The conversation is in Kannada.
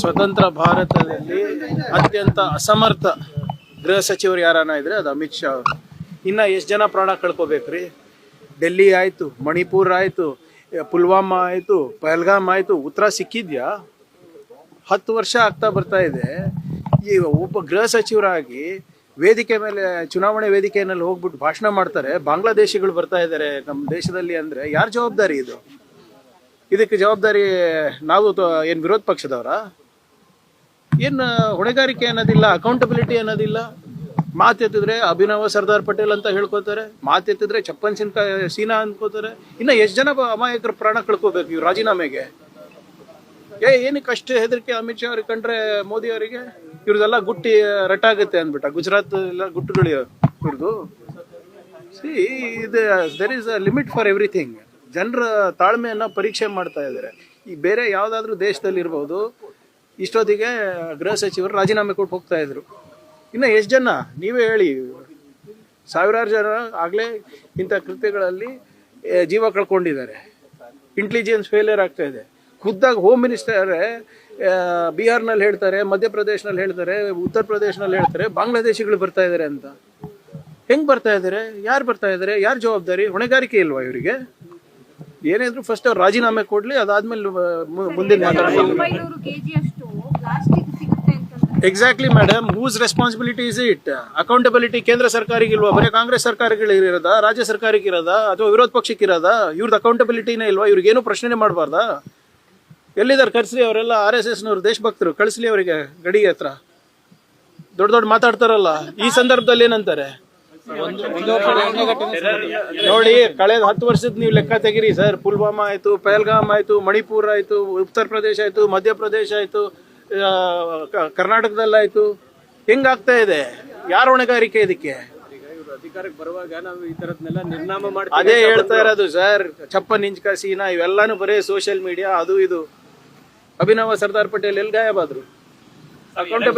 ಸ್ವತಂತ್ರ ಭಾರತದಲ್ಲಿ ಅತ್ಯಂತ ಅಸಮರ್ಥ ಗೃಹ ಸಚಿವರು ಯಾರನ್ನ ಇದ್ರೆ ಅದು ಅಮಿತ್ ಶಾ ಅವರು. ಇನ್ನ ಎಷ್ಟು ಜನ ಪ್ರಾಣ ಕಳ್ಕೊಬೇಕ್ರಿ? ಡೆಲ್ಲಿ ಆಯಿತು, ಮಣಿಪುರ ಆಯಿತು, ಪುಲ್ವಾಮಾ ಆಯಿತು, ಪಹಲ್ಗಾಮ್ ಆಯಿತು, ಉತ್ತರ ಸಿಕ್ಕಿದ್ಯಾ? ಹತ್ತು ವರ್ಷ ಆಗ್ತಾ ಬರ್ತಾ ಇದೆ. ಈ ಒಬ್ಬ ಗೃಹ ಸಚಿವರಾಗಿ ವೇದಿಕೆ ಮೇಲೆ, ಚುನಾವಣೆ ವೇದಿಕೆಯಲ್ಲಿ ಹೋಗ್ಬಿಟ್ಟು ಭಾಷಣ ಮಾಡ್ತಾರೆ. ಬಾಂಗ್ಲಾದೇಶಿಗಳು ಬರ್ತಾ ಇದ್ದಾರೆ ನಮ್ಮ ದೇಶದಲ್ಲಿ ಅಂದ್ರೆ ಯಾರ ಜವಾಬ್ದಾರಿ ಇದು? ಇದಕ್ಕೆ ಜವಾಬ್ದಾರಿ ನಾವು ಏನು ಏನ್ ವಿರೋಧ ಪಕ್ಷದವರ? ಏನ್ ಹೊಣೆಗಾರಿಕೆ ಅನ್ನೋದಿಲ್ಲ ಅಕೌಂಟಬಿಲಿಟಿ ಅನ್ನೋದಿಲ್ಲ? ಮಾತೆತ್ತಿದ್ರೆ ಅಭಿನವ ಸರ್ದಾರ್ ಪಟೇಲ್ ಅಂತ ಹೇಳ್ಕೊತಾರೆ ಮಾತೆತ್ತಿದ್ರೆ ಚಪ್ಪನ್ ಸಿನ್ಕ ಸೀನಾ ಅನ್ಕೋತಾರೆ ಇನ್ನ ಎಷ್ಟು ಜನ ಅಮಾಯಕರ ಪ್ರಾಣ ಕಳ್ಕೋಬೇಕು ಇವ್ರು ರಾಜೀನಾಮೆಗೆ? ಏ, ಏನಕ್ಕೆ ಅಷ್ಟು ಹೆದರಿಕೆ ಅಮಿತ್ ಶಾ ಅವ್ರಿಗೆ ಕಂಡ್ರೆ ಮೋದಿ ಅವರಿಗೆ? ಇವ್ರದೆಲ್ಲ ಗುಟ್ಟಿ ರಟ್ಟಾಗುತ್ತೆ ಅಂದ್ಬಿಟ್ಟ. ಗುಜರಾತ್ ಎಲ್ಲ ಗುಟ್ಟುಗಳು ಇವ್ರದ್ದು ಸಿ, ಇದು there is a limit for everything ಜನರ ತಾಳ್ಮೆಯನ್ನ ಪರೀಕ್ಷೆ ಮಾಡ್ತಾ ಇದ್ದಾರೆ ಈ ಬೇರೆ ಯಾವುದಾದ್ರೂ ದೇಶದಲ್ಲಿ ಇರ್ಬೋದು ಇಷ್ಟೊತ್ತಿಗೆ ಗೃಹ ಸಚಿವರು ರಾಜೀನಾಮೆ ಕೊಟ್ಟು ಹೋಗ್ತಾ ಇದ್ರು. ಇನ್ನು ಎಷ್ಟು ಜನ? ನೀವೇ ಹೇಳಿ. ಸಾವಿರಾರು ಜನ ಆಗಲೇ ಇಂಥ ಕೃತ್ಯಗಳಲ್ಲಿ ಜೀವ ಕಳ್ಕೊಂಡಿದ್ದಾರೆ. ಇಂಟೆಲಿಜೆನ್ಸ್ ಫೇಲಿಯರ್ ಆಗ್ತಾ ಇದೆ. ಖುದ್ದಾಗಿ ಹೋಮ್ ಮಿನಿಸ್ಟರ್ ಬಿಹಾರ್ನಲ್ಲಿ ಹೇಳ್ತಾರೆ, ಮಧ್ಯಪ್ರದೇಶನಲ್ಲಿ ಹೇಳ್ತಾರೆ, ಉತ್ತರ ಪ್ರದೇಶನಲ್ಲಿ ಹೇಳ್ತಾರೆ, ಬಾಂಗ್ಲಾದೇಶಿಗಳು ಬರ್ತಾ ಇದ್ದಾರೆ ಅಂತ. ಹೆಂಗೆ ಬರ್ತಾ ಇದ್ದಾರೆ ಯಾರು ಬರ್ತಾ ಇದ್ದಾರೆ ಯಾರು ಜವಾಬ್ದಾರಿ? ಹೊಣೆಗಾರಿಕೆ ಇಲ್ವಾ ಇವರಿಗೆ? ಏನಿದ್ರು ಫಸ್ಟ್ ಅವ್ರು ರಾಜೀನಾಮೆ ಕೊಡ್ಲಿ, ಅದಾದ್ಮೇಲೆ ಮುಂದಿನ ಮಾತಾಡ್ಬೋದು. Exactly madam whose responsibility is it accountability ಕೇಂದ್ರ ಸರ್ಕಾರಕ್ಕೆ ಇಲ್ವಾ ಬರೀ ಕಾಂಗ್ರೆಸ್ ಸರ್ಕಾರಗಳಿರೋದ ರಾಜ್ಯ ಸರ್ಕಾರಕ್ಕೆ ಇರೋದ? ಅಥವಾ ವಿರೋಧ ಪಕ್ಷಕ್ಕೆ ಇರೋದ? ಇವ್ರದ್ದು ಅಕೌಂಟಬಿಲಿಟಿನೇ ಇಲ್ವಾ? ಇವ್ರಿಗೇನು ಪ್ರಶ್ನೆ ಮಾಡಬಾರ್ದಾ? ಎಲ್ಲಿದ್ದಾರೆ? ಕರ್ಸ್ರಿ ಅವರೆಲ್ಲ ಆರ್ ಎಸ್ ಎಸ್ನವ್ರು, ದೇಶಭಕ್ತರು. ಕಳಿಸ್ಲಿ ಅವರಿಗೆ ಗಡಿ ಹತ್ರ. ದೊಡ್ಡ ದೊಡ್ಡ ಮಾತಾಡ್ತಾರಲ್ಲ. ಈ ಸಂದರ್ಭದಲ್ಲಿ ಏನಂತಾರೆ? ನೋಡಿ, ಕಳೆದ ಹತ್ತು ವರ್ಷದ ನೀವು ಲೆಕ್ಕ ತೆಗಿರಿ, ಸರ್. ಪುಲ್ವಾಮಾ ಆಯ್ತು, ಪಹಲ್ಗಾಮ್ ಆಯ್ತು, ಮಣಿಪುರ ಆಯ್ತು, ಉತ್ತರ ಪ್ರದೇಶ ಆಯ್ತು ಮಧ್ಯಪ್ರದೇಶ ಆಯ್ತು. ಕರ್ನಾಟಕದಲ್ಲಾಯ್ತು. ಹೆಂಗಾಗ್ತಾ ಇದೆ? ಯಾರ ಹೊಣೆಗಾರಿಕೆ ಇದಕ್ಕೆ? ಅದೇ ಹೇಳ್ತಾ ಇರೋದು ಸರ್, ಚಪ್ಪನ್ ಇಂಚ್ ಸೀನಾ ಇವೆಲ್ಲಾನು ಬರೀ ಸೋಷಿಯಲ್ ಮೀಡಿಯಾ ಅದು ಇದು. ಅಭಿನವ ಸರ್ದಾರ್ ಪಟೇಲ್ ಎಲ್ಲಿ ಗಾಯಬಾದ್ರು? ಅಕೌಂಟಬಿಲಿಟಿ